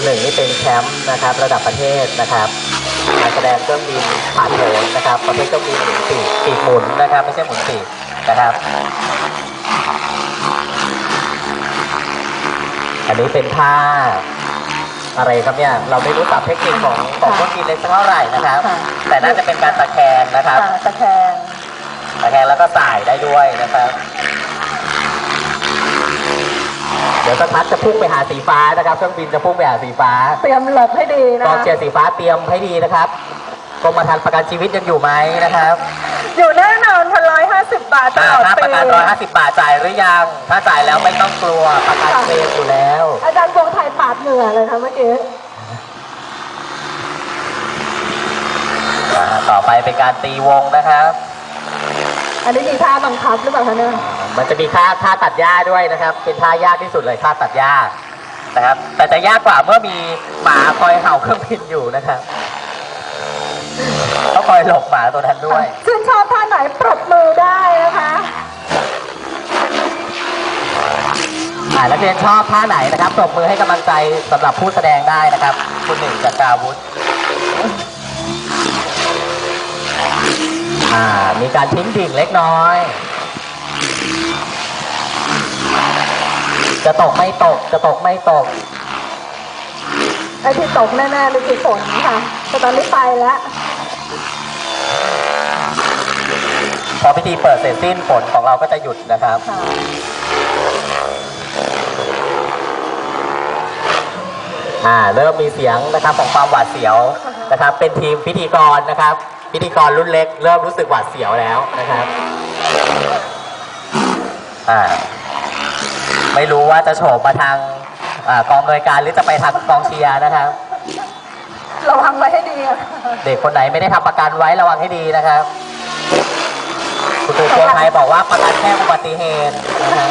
คุณหนึ่งนี่เป็นแชมป์นะครับระดับประเทศนะครับการแสดงเครื่องบินผ่านโผนนะครับประเภทเครื่องบินหมุนปีกปีกหมุนนะครับไม่ใช่หมุนปีกนะครับอันนี้เป็นท่าอะไรครับเนี่ยเราไม่รู้ศัพท์เทคนิคของของเครื่องบินเลยสักเท่าไหร่นะครับค่ะแต่น่าจะเป็นการตะแคงนะครับค่ะตะแคงตะแคงแล้วก็สายได้ด้วยนะครับ ดี๋ยวสักพักจะพุ่งไปหาสีฟ้านะครับเครื่องบินจะพุ่งไปหาสีฟ้าเตรียมหลบให้ดีนะกองคะเชียร์สีฟ้าเตรียมให้ดีนะครับกรมธรรม์ประกันชีวิตยังอยู่ไหมนะครับ อยู่แน่นอนพันร้อยห้าสิบบาทตอ่าลอดค่าปีประกัน150บาทจ่ายหรือยัง ถ้าจ่ายแล้วไม่ต้องกลัวประกันเคลมอยู่แล้ว อาจารย์วงไทยปาดเหงื่อเลยค่ะเมื่อกี้อ่าต่อไปเป็นการตีวงนะครับ อันนี้มีท่าบังคับหรือเปล่าคะเนี่ย มันจะมีค่าท่าตัดหญ้าด้วยนะครับ เป็นท่ายากที่สุดเลยท่าตัดหญ้านะครับ แต่จะยากกว่าเมื่อมีหมาคอยเห่าเครื่องบินอยู่นะครับต้องคอยหลบหมาตัวนั้นด้วย ชื่นชอบท่าไหนปรบมือได้นะคะอ่านักเรียนชอบท่าไหนนะครับปรบมือให้กำลังใจสำหรับผู้แสดงได้นะครับ คุณหนึ่งจากกาวุฒิอ่ามีการทิ้งดิ่งเล็กน้อย จะตกไม่ตก จะตกไม่ตก ไอ้ที่ตกแน่ๆเลยคือฝนค่ะ แต่ตอนนี้ไปแล้ว พอพิธีเปิดเสร็จสิ้นฝนของเราก็จะหยุดนะครับค่ะอ่า เริ่มมีเสียงนะครับของความหวาดเสียวนะครับ เป็นทีมพิธีกรนะครับ พิธีกรรุ่นเล็ก เริ่มรู้สึกหวาดเสียวแล้วนะครับ อ่าไม่รู้ว่าจะโฉบมาทางอากองหน่วยการหรือจะไปทางกองเชียร์นะครับ ระวังไว้ให้ดีอะเด็กคนไหนไม่ได้ทำประกันไว้ระวังให้ดีนะครับ คุณครูเชียงไทยบอกว่าประกันแค่อุบัติเหตุนะครับ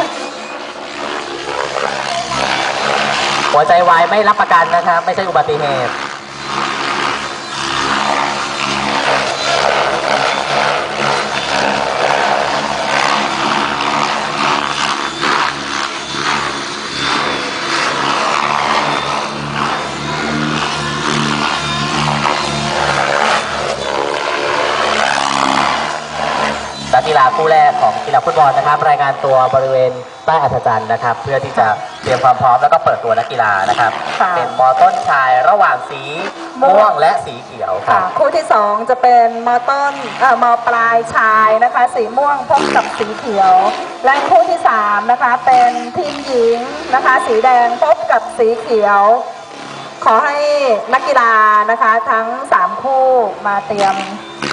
หัวใจวายไม่รับประกันนะครับ ไม่ใช่อุบัติเหตุ กกีฬาคู่แรกของกีฬาฟุตบอลนะครับ รายงานตัวบริเวณใต้อัธจันทร์นะครับ เพื่อที่จะเตรียมความพร้อมแล้วก็เปิดตัวนักกีฬานะครับ ค่ะเป็นมอต้นชายระหว่างสีม่วงและสีเขียวครัค่ะบ คู่ที่สองจะเป็นมอต้นเอ่อมอปลายชายนะคะ สีม่วงพบกับสีเขียว และคู่ที่สามนะคะเป็นทีมหญิงนะคะ สีแดงพบกับสีเขียว ขอให้นักกีฬานะคะทั้งสามคู่มาเตรียม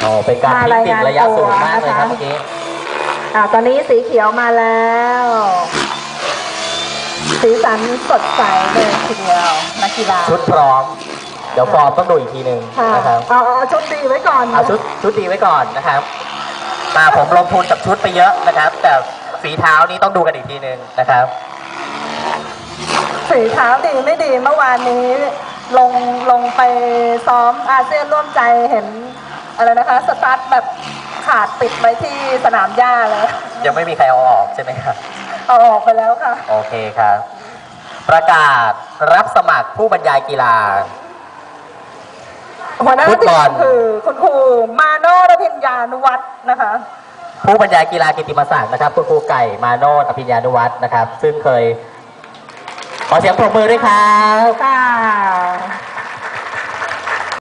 โอ้เป็นการทิ้งดิ่งระยะสูงมากเลยครับเมื่อกี้อ่าตอนนี้สีเขียวมาแล้ว สีสันสดใสเลยทีเดียวนักกีฬาชุดพร้อม เดี๋ยวฟอร์มต้องดูอีกทีหนึ่งค่ะนะครับเอาเอาชุดดีไว้ก่อนนะเอาชุดชุดดีไว้ก่อนนะครับ มาผมลงทุนกับชุดไปเยอะนะครับ แต่ฝีเท้านี้ต้องดูกันอีกทีหนึ่งนะครับสีเท้าดีไม่ดีเมื่อวานนี้ ลงลงไปซ้อมอาเซียนร่วมใจเห็น อะไรนะคะสตาร์ทแบบขาดติดไว้ที่สนามหญ้าเลยยังไม่มีใครเอาออกใช่ไหมครับ เอาออกไปแล้วค่ะ โอเคครับ ประกาศรับสมัครผู้บรรยายกีฬา หัวหน้าฟุตทีบอล มคือคุณครูมาโนรพิญญานุวัฒน์นะคะ ผู้บรรยายกีฬากิตติมศักดิ์นะครับคุณครูไก่มาโนดอภิญญานุวัฒน์นะครับ ซึ่งเคย ขอเสียงปรบมือด้วยครับ ค่ะ